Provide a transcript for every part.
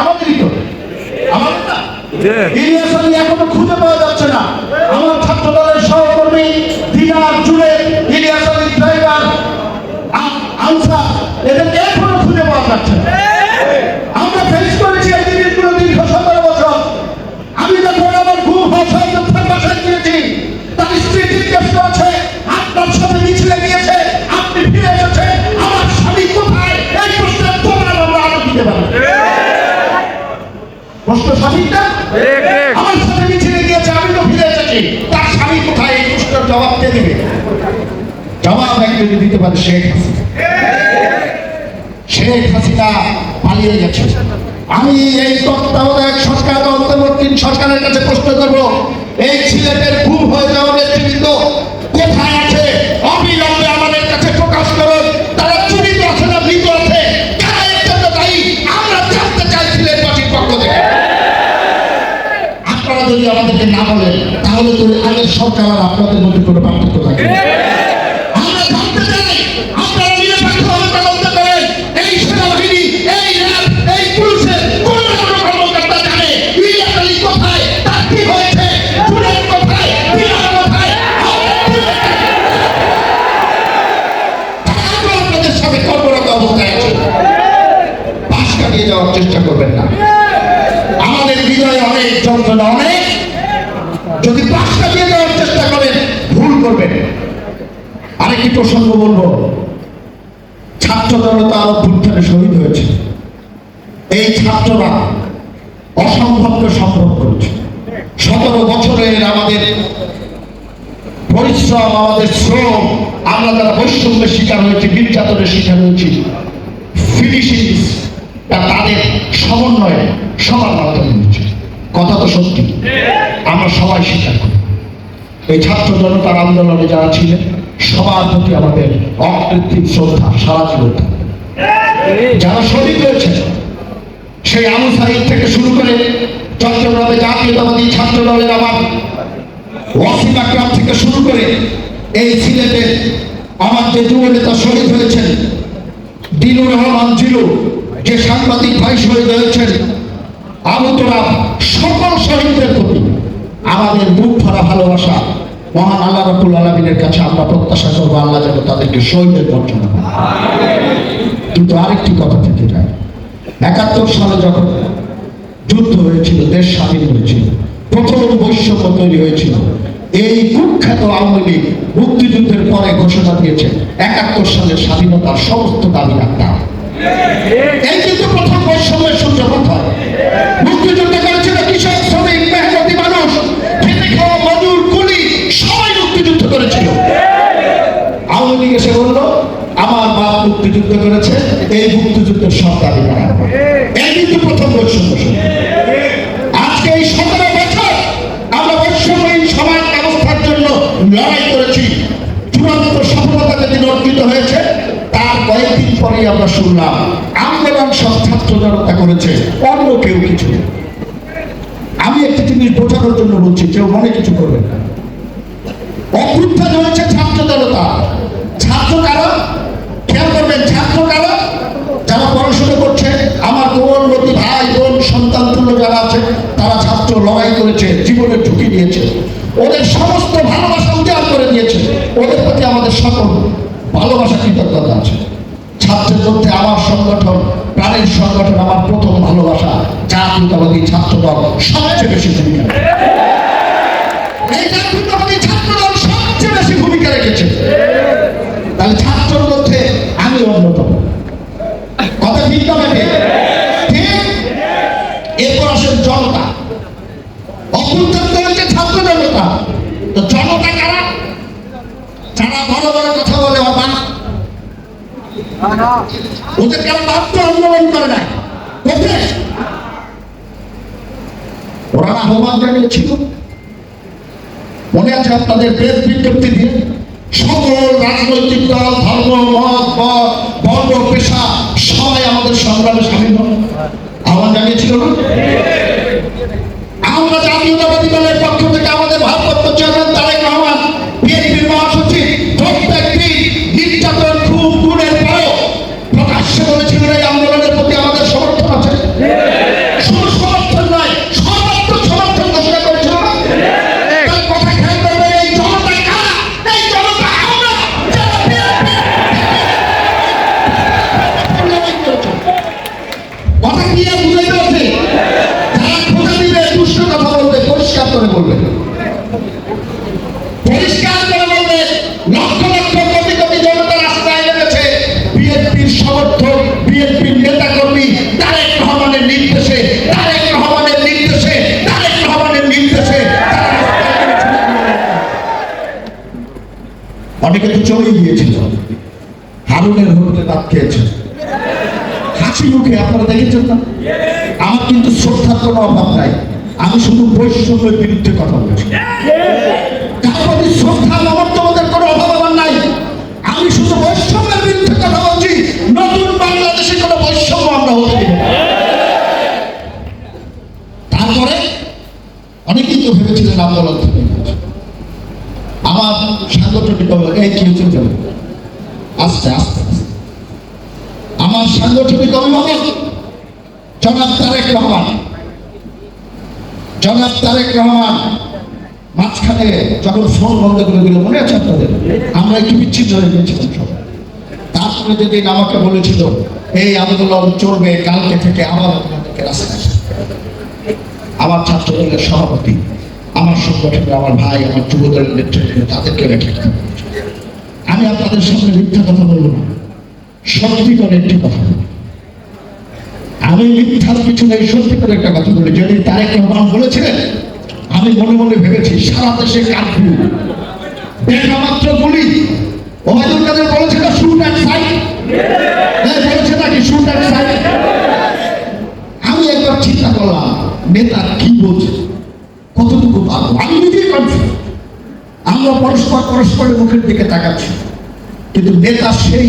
আমাদেরই তো। আমাদের না। ইলিয়াস আলী এখনও খুঁজে পাওয়া যাচ্ছে না। আমার ছাত্র দলের সহকর্মী দিনার জুড়ে ইলিয়াস আলী ড্রাইভার আনসার। প্রশ্ন সঠিক না ঠিক ঠিক আমার সাথে মিছিলে গিয়েছে আমি তো ফিরে এসেছি। তার স্বামী কোথায়? এই প্রশ্নের জবাব কে দিবে? জবাব একজন দিতে পারে শেখ হাসিনা। শেখ হাসিনা পালিয়ে গেছে। আমি এই তত্ত্বাবধায়ক সরকার অন্তর্বর্তী সরকারের কাছে প্রশ্ন করব এই ছিলেটের গুম হয়ে যাওয়া নেতৃবৃন্দ কোথায় যদি পাশ কাটিয়ে যাওয়ার চেষ্টা করেন, ভুল করবেন। আরেকটি প্রসঙ্গ বলব। ছাত্র জনতা অভ্যুত্থানে শহীদ হয়েছে। এই ছাত্ররা অসম্ভবকে সম্ভব করেছে। সতেরো বছরের আমাদের পরিশ্রম, আমাদের শ্রম, আমরা যারা বৈষম্যের শিকার হয়েছি, নির্যাতনের শিকার হয়েছি ফিনিশিং তাদের সমন্বয়ে, সবার মাধ্যমে। কথা তো সত্যি আমরা সবাই স্বীকার করি এই ছাত্র জনতার আন্দোলনে যারা ছিলেন, সবার প্রতি আমাদের অকৃত্রিম শ্রদ্ধা, সারা জীবন। যারা শহীদ হয়েছে সেই সাহিদ থেকে শুরু করে চট্টগ্রামে জাতীয়তাবাদী ছাত্র দলের আমার ওয়াসিম থেকে শুরু করে এই সিলেটে আমার যে যুব নেতা শহীদ হয়েছেন, দিনুর রহমান জিলু, যে সাংবাদিক ভাই শহীদ হয়েছেন সকল শহীদদের প্রতি আমাদের ভরা ভালোবাসা মহান আল্লাহ রবুল আলমিনের কাছে আমরা প্রত্যাশা করব আল্লাহ যেন তাদেরকে শহীদের কিন্তু আরেকটি কথা থেকে যায়। একাত্তর সালে যখন যুদ্ধ হয়েছিল, দেশ স্বাধীন হয়েছিল, প্রথম বৈষম্য তৈরি হয়েছিল, এই কুখ্যাত আওয়ামী লীগ মুক্তিযুদ্ধের পরে ঘোষণা দিয়েছে, একাত্তর সালের স্বাধীনতার সমস্ত দাবি রাখতাম এই কিন্তু প্রথম বৈষম্যের সূত্রপাত হয়। মুক্তিযুদ্ধ করেছিল কৃষক শ্রমিক মেহনতি মানুষ? খেতে খাওয়া মজুর সবাই মুক্তিযুদ্ধ করেছিল। আওয়ামী এসে বলল, আমার বাপ মুক্তিযুদ্ধ করেছে, এই মুক্তিযুদ্ধের সব দাবি করা। এই কিন্তু প্রথম বৈষম্য পরেই আমরা শুনলাম, আন্দোলন সব ছাত্র করেছে অন্য কেউ কিছু আমি একটি জিনিস বোঝানোর জন্য বলছি, কেউ মনে কিছু করবেন না। ছাত্র জনতা। ছাত্র খেয়াল করবেন, ছাত্র যারা পড়াশোনা করছে, আমার কোমলমতি ভাই, বোন, সন্তান যারা আছে, তারা ছাত্র লড়াই করেছে, জীবনের ঝুঁকি দিয়েছে ওদের সমস্ত ভালোবাসা উজাড় করে দিয়েছে। ওদের প্রতি আমাদের সকল ভালোবাসা কৃতজ্ঞতা আছে। ছাত্রের মধ্যে আমার সংগঠন, প্রাণের সংগঠন আমার প্রথম ভালোবাসা, জাতীয়তাবাদী ছাত্র দল সবচেয়ে বেশি ভূমিকা সবচেয়ে বেশি ভূমিকা রেখেছে। তাহলে ছাত্রের মধ্যে আমি অন্যতম। কথা ঠিক না এরপর আসেন জনতা। অভ্যুত্থান করেছে ছাত্র জনতা তো জনতা কারা? যারা বলে অবাক ওদের কারণ মাত্র আন্দোলন করে নাই? কোথায় ওরা আহ্বান জানিয়েছিল মনে আছে আপনাদের প্রেস বিজ্ঞপ্তি দিয়ে সকল রাজনৈতিক দল ধর্ম মত, বর্ণ পেশা সবাই আমাদের সংগ্রামে সামিল হন। আহ্বান জানিয়েছিল না? আমরা জাতীয়তাবাদী দলের পক্ষ থেকে আমাদের ভারপ্রাপ্ত চেয়ারম্যান তারেক রহমান বলবেন পরিষ্কার করে বলবে, লক্ষ লক্ষ কোটি কোটি জনতা রাস্তায় নেমেছে। বিএনপির সমর্থক, বিএনপির নেতা কর্মী তারেক রহমানের নির্দেশে, তারেক রহমানের নির্দেশে, তারেক রহমানের নির্দেশে। অনেকে তো চলেই গিয়েছিল। হারুনের হোটেলে ভাত খেয়েছে। হাসি মুখে, আপনারা দেখেছেন না? আমার কিন্তু শ্রদ্ধার কোনো অভাব নাই। আমি শুধু বৈষম্যের বিরুদ্ধে কথা বলছি। কারও প্রতি শ্রদ্ধা মমত্ববোধের কোনো অভাব আমার নাই। আমি শুধু বৈষম্যের বিরুদ্ধে কথা বলছি, নতুন বাংলাদেশে কোনো বৈষম্য আমরা হতে তারপরে অনেকেই তো ভেবেছিলেন আন্দোলন আমার সাংগঠনিক এই কি হচ্ছে আস্তে আস্তে আস্তে। আমার সাংগঠনিক অভিভাবক জনাব তারেক রহমান জনাব তারেক রহমান, মাঝখানে যখন ফোন বন্ধ করে দিল, মনে আছে আপনাদের আমরা একটু বিচ্ছিন্ন হয়ে গেছিলাম সব তারপরে যেদিন আমাকে বলেছিল, এই আন্দোলন চলবে কালকে থেকে আবার আপনাদেরকে রাস্তায়। আমার ছাত্রদলের সভাপতি, আমার সংগঠনের আমার ভাই, আমার যুবদলের নেতৃত্ব, তাদেরকে রেখে আমি আপনাদের সামনে মিথ্যা কথা বলব না সত্যি করে একটি কথা। আমি মিথ্যার পিছনে সত্যি করে একটা কথা বলি। যদি তারেক রহমান বলেছিলেন আমি মনে মনে ভেবেছি সারা দেশে কারফিউ দেখা মাত্র গুলি ওবায়দুল কাদের বলেছিল শুট অ্যান্ড সাইড বলেছে নাকি শুট অ্যান্ড সাইড আমি একবার চিন্তা করলাম, নেতা কি বলছে? কতটুকু পাবো আমি নিজেই কনফিউজ আমরা পরস্পর পরস্পরের মুখের দিকে তাকাচ্ছি। কিন্তু নেতা সেই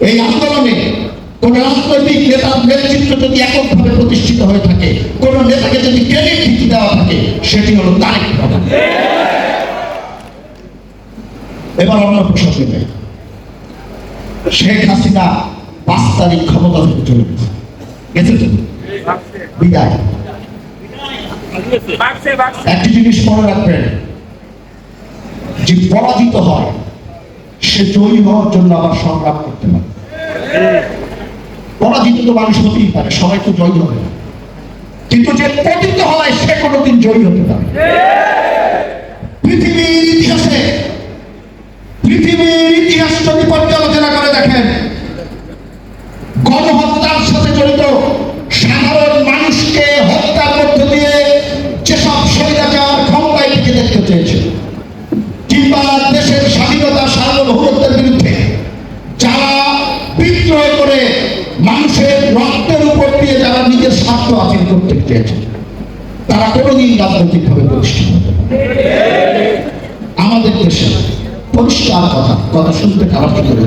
এই আন্দোলনে কোন রাজনৈতিক নেতার নেতৃত্ব যদি এককভাবে প্রতিষ্ঠিত হয়ে থাকে কোন নেতাকে যদি ক্রেডিট দিতে দেওয়া থাকে সেটি হলো তারেক রহমান এবার অন্য যাই। শেখ হাসিনা পাঁচ তারিখ ক্ষমতা থেকে চলে গেছে গেছে তো? বিদায় একটি জিনিস মনে রাখবেন যে পরাজিত হয় সে জয়ী হওয়ার জন্য আবার সংগ্রাম করতে পারে পরাজিত তো মানুষ হতেই পারে, সবাই তো জয়ী হবে না। কিন্তু যে পতিত হয়, সে কোনোদিন জয়ী হতে পারে পৃথিবীর ইতিহাসে, পৃথিবীর ইতিহাস যদি পর্যালোচনা করে দেখেন, গণহত্যার সাথে জড়িত সাধারণ মানুষকে হত্যার মধ্য দিয়ে যেসব স্বৈরাচার ক্ষমতায় টিকে দেখতে চেয়েছে কিংবা দেশের স্বাধীনতা বিরুদ্ধে যারা বিদ্রোহ করে মানুষের রক্তের উপর দিয়ে যারা নিজের স্বার্থ হাসিল করতে চেয়েছে, তারা কোনোদিন রাজনৈতিকভাবে প্রতিষ্ঠিত আমাদের দেশে পরিষ্কার কথা কথা শুনতে খারাপ কি করে?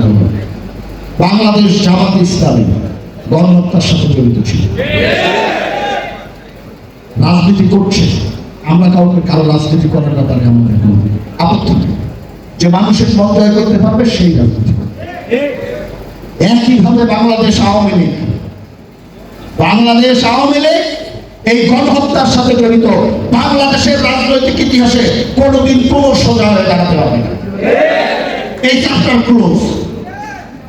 বাংলাদেশ জামাত ইসলামী গণহত্যার সাথে জড়িত ছিল। রাজনীতি করছে, আমরা কাউকে কারও রাজনীতি করার ব্যাপারে আমাদের আপত্তি নেই যে মানুষের মন জয় করতে পারবে, সেই রাজনীতি। একইভাবে বাংলাদেশ আওয়ামী লীগ। বাংলাদেশ আওয়ামী লীগ এই গণহত্যার সাথে জড়িত। বাংলাদেশের রাজনৈতিক ইতিহাসে কোনোদিন কোনো সোজা হয়ে দাঁড়াতে না। এই চ্যাপ্টার ক্লোজ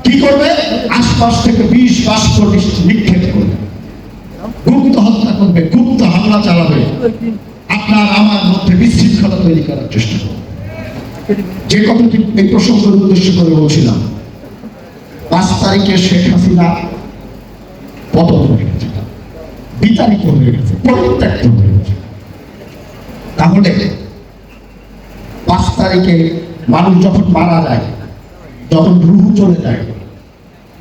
কি করবে? আশপাশ থেকে বিষ বাষ্প নিক্ষেপ করবে। গুপ্ত হত্যা করবে, গুপ্ত হামলা চালাবে। আপনার আমার মধ্যে বিশৃঙ্খলা তৈরি করার চেষ্টা করবে। যে কথাটি এই প্রসঙ্গের উদ্দেশ্য করে বলছিলাম, পাঁচ তারিখে শেখ হাসিনা পতন হয়ে গেছে, বিতাড়িত হয়ে গেছে, পরিত্যক্ত হয়ে গেছে। তাহলে পাঁচ তারিখে মানুষ যখন মারা যায়, যখন রুহু চলে যায়,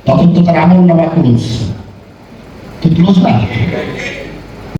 তখন তো তার আমল নামা ক্লোজ ক্লোজ না